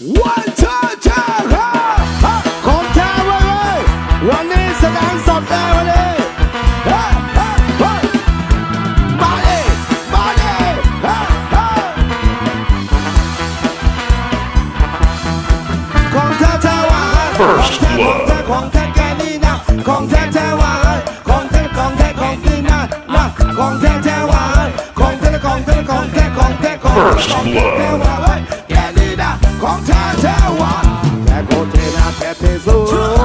วันเธอเธอฮะฮะของแท้เว้ยเว้ยวันนี้แสดงสดเลยวันนี้ฮะฮะฮะมาดิมาดิฮะฮะของแท้แท้หวานของแท้ของแท้ของแท้แกนี่นะของแท้แท้หวานของแท้ของแท้ของนี่นะนะของแท้แท้หวานของแท้ของแท้ของแท้ของแท้ของแท้ของแท้แท้หว ของแท้แท้วานแกโคเทนะแกเทสุ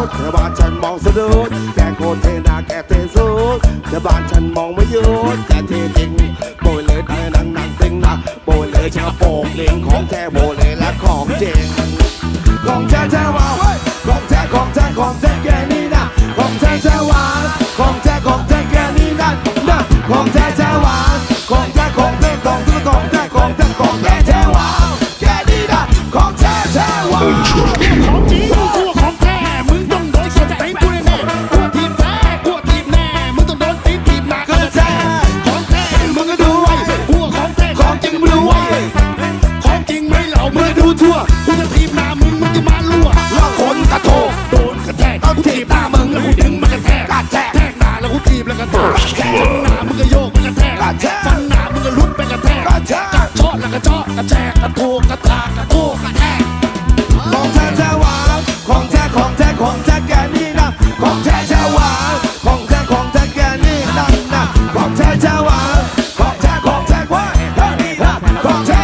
ดแค่บ้านฉันมองสะดุดแกโคเทนะแกเทสุดแค่บ้านฉันมองไม่หยุดแกเทจริงโบยเลยเธอนังนังติงนะโบยเลยชาโปกเลิงของแท้โบยเลยและของจริงของแท้แท้วานของแท้ของแท้ของแท้แกนี่นะของแท้แท้วานของแท้ของแท้แกนี่นะนะของแท้แท้วานของแท้ของแท้ของแท้ของแท้ของแท้ แล้วกระแทกฟันหน้ามึงก็โยกมันกระแทกกระแทกฟันหน้ามึงก็ลุดไปกระแทกกระแทกกระชอดแล้วกระชอดกระแทกกระโถกระทากระโถกระแทกของแท้แท้หวานของแท้ของแท้ของแท้แกนี่นะของแท้แท้หวานของแท้ของแท้แกนี่นะนะของแท้แท้หวานของแท้ของแท้หวาแกนี่นะของแท้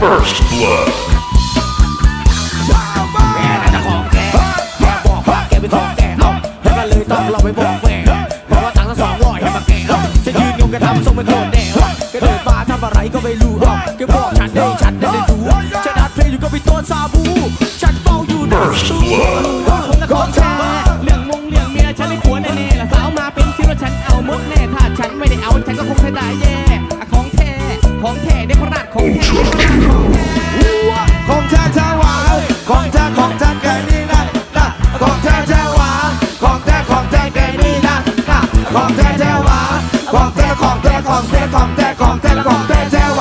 First blood. แกน่าจะของแกแกบอกว่าแกเป็นของแกเอาแล้วก็เลยต้องเราไปบอกแม่เพราะว่าตังค์ทั้งสองร้อยให้มาแกเอาจะยืนยงแกทำทรงเป็นคน ของแท้ของแท้ของแท้ของแท้แท้